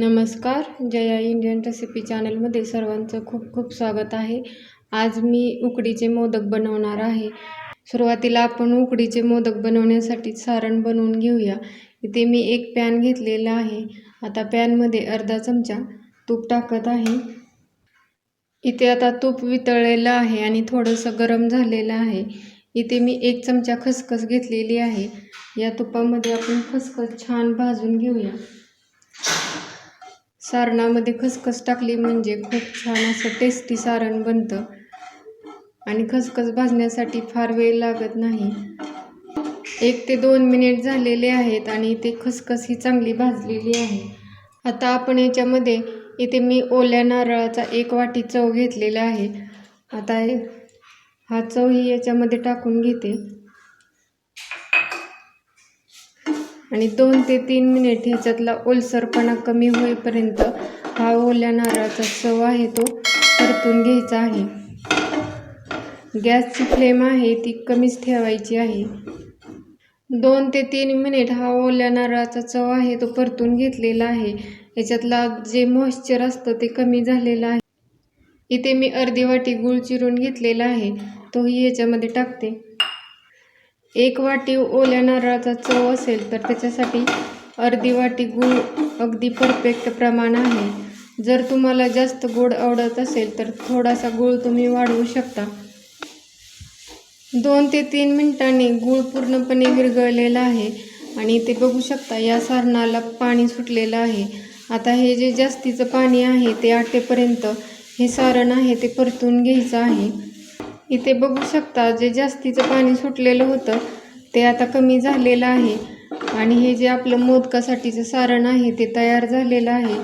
नमस्कार Jaya Indian recipe चॅनलमध्ये सर्वांचं खूप खूप स्वागत आहे. आज मी उकडीचे मोदक बनवणार आहे. सुरुवातीला आपण उकडीचे मोदक बनवण्यासाठी सारण बनवून घेऊया. इथे मी एक पॅन घेतलेला आहे. आता पॅनमध्ये अर्धा चमचा तूप टाकत आहे. इथे आता तूप वितळलेलं आहे आणि थोडंसं गरम झालेलं आहे. इथे मी एक चमचा खसखस घेतलेली आहे. या तुपामध्ये आपण खसखस छान भाजून घेऊया. सारणामध्ये खसखस टाकली म्हणजे खूप छान असं टेस्टी सारण बनतं. आणि खसखस भाजण्यासाठी फार वेळ लागत नाही. एक ते दोन मिनिट झालेले आहेत आणि ते खसखस ही चांगली भाजलेली आहे. आता आपण याच्यामध्ये इथे मी ओल्या नारळाचा एक वाटी चव घेतलेला आहे. आता हे हा चव ही याच्यामध्ये टाकून घेते. आणि दोन ते तीन मिनिट ह्याच्यातला ओलसरपणा कमी होईपर्यंत हा ओल्या नारळाचा चव आहे तो परतून घ्यायचा आहे. गॅसची फ्लेम आहे ती कमीच ठेवायची आहे. दोन ते तीन मिनिट हा ओल्या नारळाचा चव आहे तो परतून घेतलेला आहे. याच्यातला जे मॉइश्चर असतं ते कमी झालेलं आहे. इथे मी अर्धी वाटी गूळ चिरून घेतलेला आहे. तोही याच्यामध्ये टाकते. एक वाटी ओल्या नारळाचा चव असेल तर त्याच्यासाठी अर्धी वाटी गूळ अगदी परफेक्ट प्रमाण आहे. जर तुम्हाला जास्त गोड आवडत असेल तर थोडासा गूळ तुम्ही वाढवू शकता. दोन ते तीन मिनिटांनी गूळ पूर्णपणे विरघळलेला आहे आणि ते बघू शकता या सारणाला पाणी सुटलेलं आहे. आता हे जे जास्तीचं पाणी आहे ते आटेपर्यंत हे सारण आहे ते परतून घ्यायचं आहे. इथे बघू शकता जे जास्तीचं पाणी सुटलेलं होतं ते आता कमी झालेलं आहे. आणि हे जे आपलं मोदकासाठीचं सारण आहे ते तयार झालेलं आहे.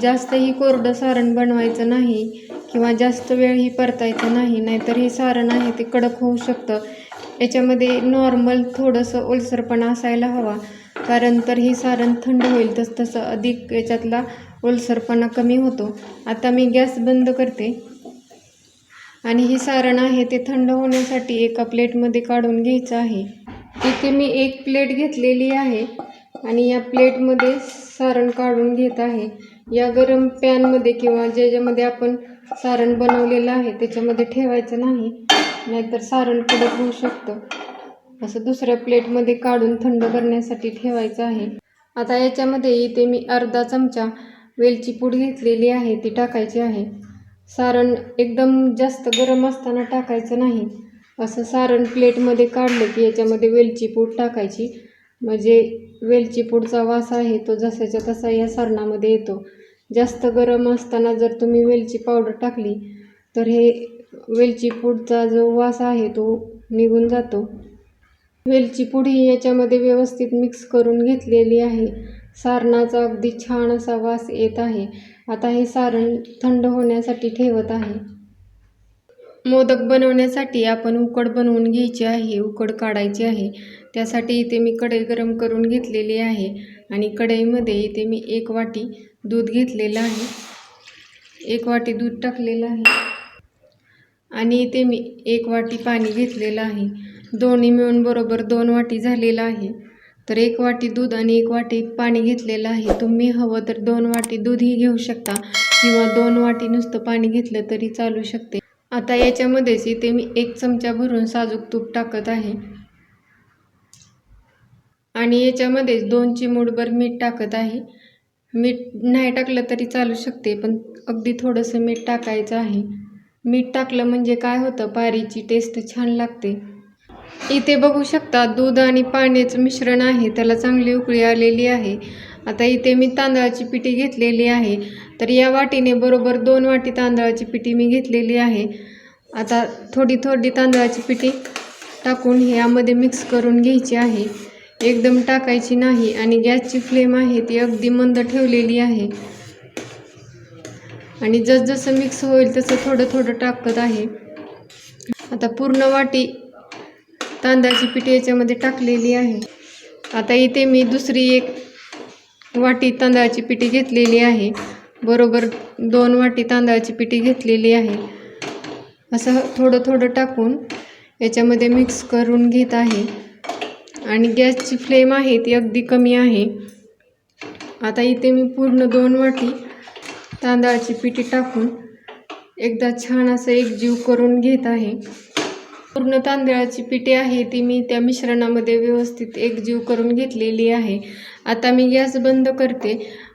जास्तही कोरडं सारण बनवायचं नाही किंवा जास्त वेळही परतायचं नाही नाहीतर हे सारण आहे ते कडक होऊ शकतं. याच्यामध्ये नॉर्मल थोडंसं ओलसरपणा असायला हवा. कारण तर हे सारण थंड होईल तसं तसं अधिक याच्यातला ओलसरपणा कमी होतो. आता मी गॅस बंद करते. आणि हे सारण आहे ते थंड होण्यासाठी एका प्लेटमध्ये काढून घ्यायचं आहे. इथे मी एक प्लेट घेतलेली आहे आणि या प्लेटमध्ये सारण काढून घेत आहे. या गरम पॅनमध्ये किंवा ज्याच्यामध्ये आपण सारण बनवलेलं आहे त्याच्यामध्ये ठेवायचं नाही नाहीतर सारण कडक होऊ शकतं. असं दुसऱ्या प्लेटमध्ये काढून थंड करण्यासाठी ठेवायचं आहे. आता याच्यामध्ये इथे मी अर्धा चमचा वेलची पूड घेतलेली आहे ती टाकायची आहे. सारण एकदम जास्त गरम असताना टाकायचं नाही. असं सारण प्लेटमध्ये काढलं की याच्यामध्ये वेलची पूड टाकायची. म्हणजे वेलची पूडचा वास आहे तो जसाच्या तसा या सारणामध्ये येतो. जास्त गरम असताना जर तुम्ही वेलची पावडर टाकली तर हे वेलची पूडचा जो वास आहे तो निघून जातो. वेलची पूड ही याच्यामध्ये व्यवस्थित मिक्स करून घेतलेली आहे. सारणाचा अगदी छान असा वास येत आहे. आता हे सारण थंड होण्यासाठी ठेवत आहे. मोदक बनवण्यासाठी आपण उकड बनवून घ्यायची आहे उकड काढायची आहे. त्यासाठी इथे मी कढई गरम करून घेतलेली आहे आणि कढईमध्ये इथे मी एक वाटी दूध घेतलेलं आहे. एक वाटी दूध टाकलेलं आहे. आणि इथे मी एक वाटी पाणी घेतलेलं आहे. दोन्ही मिळून बरोबर दोन वाटी झालेलं आहे. तर एक वाटी दूध आणि एक वाटी पाणी घेतलेलं आहे. तुम्ही हवं तर दोन वाटी दूधही घेऊ शकता किंवा दोन वाटी नुसतं पाणी घेतलं तरी चालू शकते. आता याच्यामध्येच इथे मी एक चमचा भरून साजूक तूप टाकत आहे. आणि याच्यामध्येच दोन चिमूटभर मीठ टाकत आहे. मीठ नाही टाकलं तरी चालू शकते पण अगदी थोडंसं मीठ टाकायचं आहे. मीठ टाकलं म्हणजे काय होतं? पारीची टेस्ट छान लागते. इथे बघू शकता दूध आणि पाण्याचं मिश्रण आहे. त्याला चांगली उकळी आलेली आहे. आता इथे मी तांदळाची पिठी घेतलेली आहे. तर या वाटीने बरोबर दोन वाटी तांदळाची पिठी मी घेतलेली आहे. आता थोडी थोडी तांदळाची पिठी टाकून यामध्ये मिक्स करून घ्यायची आहे. एकदम टाकायची नाही आणि गॅसची फ्लेम आहे ती अगदी मंद ठेवलेली आहे. आणि जसजसं मिक्स होईल तसं थोडं थोडं टाकत आहे. आता पूर्ण वाटी तांदळाची पिठी याच्यामध्ये टाकलेली आहे. आता इथे मी दुसरी एक वाटी तांदळाची पिठी घेतलेली आहे. बरोबर दोन वाटी तांदळाची पिठी घेतलेली आहे. असं थोडं थोडं टाकून याच्यामध्ये मिक्स करून घेत आहे. आणि गॅसची फ्लेम आहे ती अगदी कमी आहे. आता इथे मी पूर्ण दोन वाटी तांदळाची पिठी टाकून एकदा छान असं एकजीव करून घेत आहे. पूर्ण तांदळाची पिठे आहे ती मी त्या मिश्रणामध्ये व्यवस्थित एकजीव करून घेतलेली आहे. आता मी गॅस बंद करते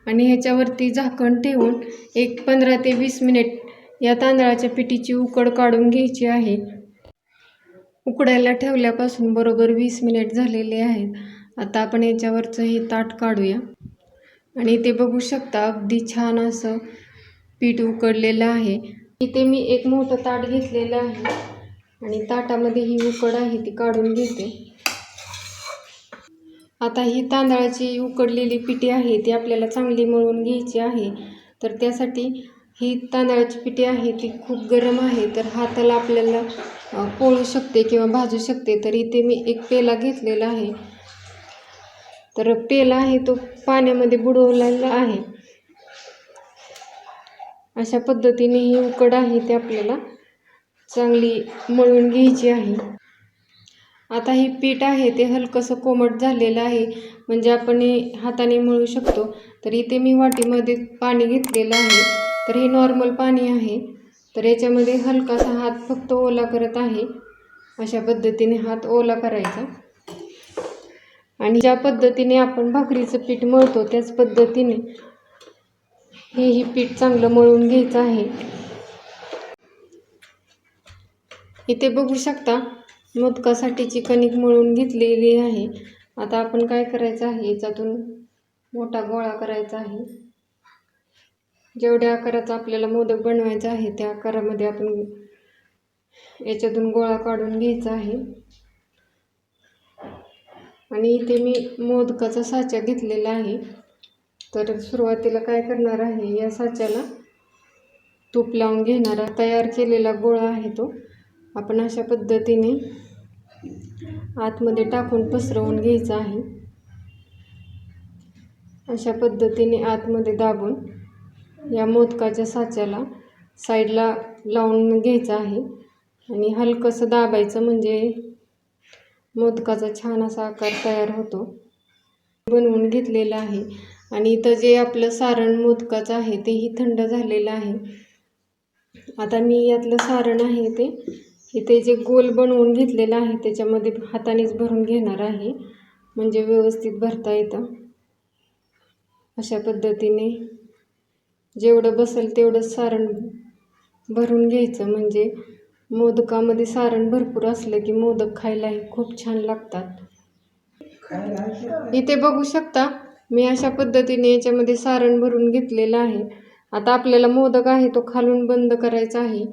आणि ह्याच्यावरती झाकण ठेवून एक पंधरा ते वीस मिनिट या तांदळाच्या पिठीची उकड काढून घ्यायची आहे. उकडायला ठेवल्यापासून बरोबर वीस मिनिट झालेले आहेत. आता आपण याच्यावरचं हे ताट काढूया. आणि ते बघू शकता अगदी छान असं पीठ उकडलेलं आहे. इथे मी एक मोठं ताट घेतलेलं आहे. आणि ताटामध्ये ही उकड आहे ती काढून घेते. आता ही तांदळाची उकडलेली पिठी आहे ती आपल्याला चांगली मळून घ्यायची आहे. तर त्यासाठी ही तांदळाची पिठी आहे ती खूप गरम आहे. तर हाताला आपल्याला पोळू शकते किंवा भाजू शकते तर इथे मी एक पेला घेतलेला आहे. तर पेला आहे तो पाण्यामध्ये बुडवलेला आहे. अशा पद्धतीने ही उकड आहे ती आपल्याला चांगली मळून घ्यायची आहे. आता हे पीठ आहे ते हलकंसं कोमट झालेलं आहे. म्हणजे आपण हे हाताने मळू शकतो. तर इथे मी वाटीमध्ये पाणी घेतलेलं आहे. तर हे नॉर्मल पाणी आहे. तर याच्यामध्ये हलकासा हात फक्त ओला करत आहे. अशा पद्धतीने हात ओला करायचा. आणि ज्या पद्धतीने आपण भाकरीचं पीठ मळतो त्याच पद्धतीने हे ही पीठ चांगलं मळून घ्यायचं आहे. इथे बघू शकता मोदकासाठीची कणिक मळून घेतलेली आहे. आता आपण काय करायचं आहे? याच्यातून मोठा गोळा करायचा आहे. जेवढ्या आकाराचा आपल्याला मोदक बनवायचा आहे त्या आकारामध्ये आपण याच्यातून गोळा काढून घ्यायचा आहे. आणि इथे मी मोदकाचा साचा घेतलेला आहे. तर सुरुवातीला काय करणार आहे? या साच्याला तूप लावून घेणारा. तयार केलेला गोळा आहे तो. आपण अशा पद्धतीने आतमध्ये टाकून पसरवून घ्यायचं आहे. अशा पद्धतीने आतमध्ये दाबून या मोदकाच्या साच्याला साईडला लावून घ्यायचं आहे. आणि हलकंसं दाबायचं म्हणजे मोदकाचा छान असा आकार तयार होतो. बनवून घेतलेला आहे. आणि इथं जे आपलं सारण मोदकाचं आहे तेही थंड झालेलं आहे. आता मी यातलं सारण आहे ते इथे जे गोल बनवून घेतलेलं आहे त्याच्यामध्ये हातानेच भरून घेणार आहे. म्हणजे व्यवस्थित भरता येतं. अशा पद्धतीने जेवढं बसेल तेवढं सारण भरून घ्यायचं. म्हणजे मोदकामध्ये सारण भरपूर असलं की मोदक खायलाही खूप छान लागतात. इथे बघू शकता मी अशा पद्धतीने याच्यामध्ये सारण भरून घेतलेलं आहे. आता आपल्याला मोदक आहे तो खालून बंद करायचा आहे.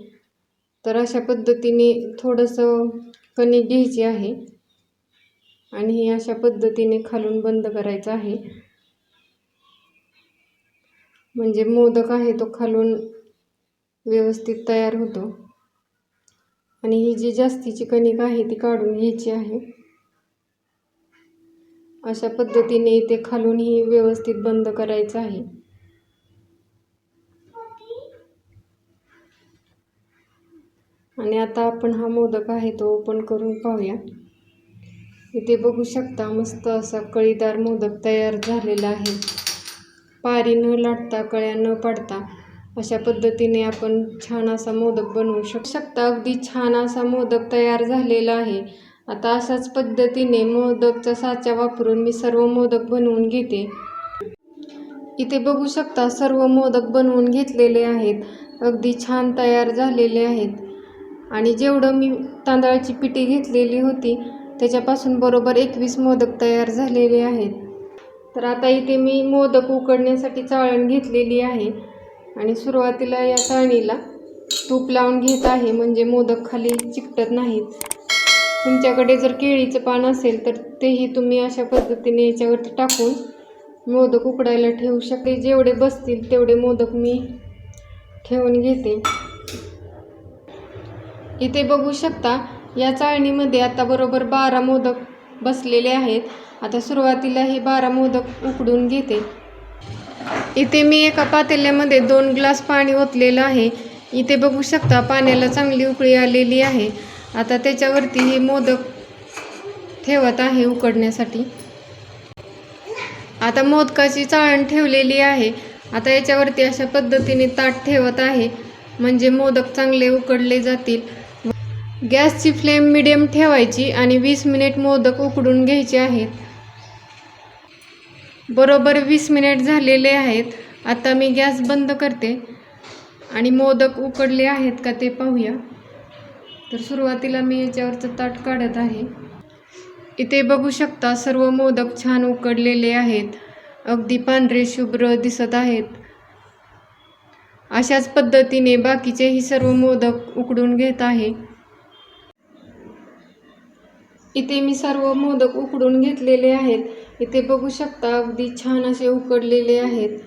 तर अशा पद्धतीने थोडंसं कणिक घ्यायची आहे. आणि हे अशा पद्धतीने खालून बंद करायचं आहे. म्हणजे मोदक आहे तो खालून व्यवस्थित तयार होतो. आणि ही जी जास्तीची कणिक आहे ती काढून घ्यायची आहे. अशा पद्धतीने इथे खालून ही व्यवस्थित बंद करायचं आहे. आणि आता आपण हा मोदक आहे तो ओपन करून पाहूया. इथे बघू शकता मस्त असा कळीदार मोदक तयार झालेला आहे. पारी न लाटता कळ्या न पाडता अशा पद्धतीने आपण छान असा मोदक बनवू शक शकता. अगदी छान असा मोदक तयार झालेला आहे. आता अशाच पद्धतीने मोदकचा साचा वापरून मी सर्व मोदक बनवून घेते. इथे बघू शकता सर्व मोदक बनवून घेतलेले आहेत. अगदी छान तयार झालेले आहेत. आणि जेवढं मी तांदळाची पिठी घेतलेली होती त्याच्यापासून बरोबर एकवीस मोदक तयार झालेले आहेत. तर आता इथे मी मोदक उकडण्यासाठी चाळण घेतलेली आहे आणि सुरुवातीला या चाळणीला तूप लावून घेत आहे म्हणजे मोदक खाली चिकटत नाहीत. तुमच्याकडे जर केळीचं पान असेल तर तेही तुम्ही अशा पद्धतीने याच्यावरती टाकून मोदक उकडायला ठेवू शकते. जेवढे बसतील तेवढे मोदक मी ठेवून घेते. इथे बघू शकता या चाळणीमध्ये आता बरोबर बारा मोदक बसलेले आहेत. आता सुरुवातीला हे बारा मोदक उकडून घेते. इथे मी एका पातेल्यामध्ये दोन ग्लास पाणी ओतलेलं आहे. इथे बघू शकता पाण्याला चांगली उकळी आलेली आहे. आता त्याच्यावरती हे मोदक ठेवत आहे उकडण्यासाठी. आता मोदकाची चाळण ठेवलेली आहे. आता याच्यावरती अशा पद्धतीने ताट ठेवत आहे. म्हणजे मोदक चांगले उकडले जातील. गॅसची फ्लेम मिडियम ठेवायची आणि वीस मिनिट मोदक उकडून घ्यायचे आहेत. बरोबर वीस मिनिट झालेले आहेत. आता मी गॅस बंद करते. आणि मोदक उकडले आहेत का ते पाहूया. तर सुरुवातीला मी याच्यावरचं ताट काढत आहे. इथे बघू शकता सर्व मोदक छान उकडलेले आहेत. अगदी पांढरे शुभ्र दिसत आहेत. अशाच पद्धतीने बाकीचेही सर्व मोदक उकडून घेत आहे. इथे मी सर्व मोदक उकडून घेतलेले आहेत. इथे बघू शकता अगदी छान असे उकडलेले आहेत.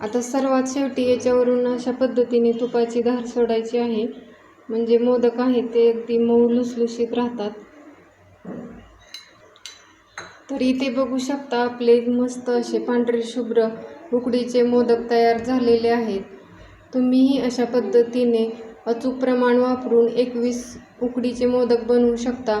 आता सर्वात शेवटी याच्यावरून अशा पद्धतीने तुपाची धार सोडायची आहे. म्हणजे मोदक आहेत ते अगदी मऊ लुसलुशीत राहतात. तर इथे बघू शकता आपले मस्त असे पांढरे शुभ्र उकडीचे मोदक तयार झालेले आहेत. तुम्हीही अशा पद्धतीने अचूक प्रमाण वापरून एकवीस उकडीचे मोदक बनवू शकता.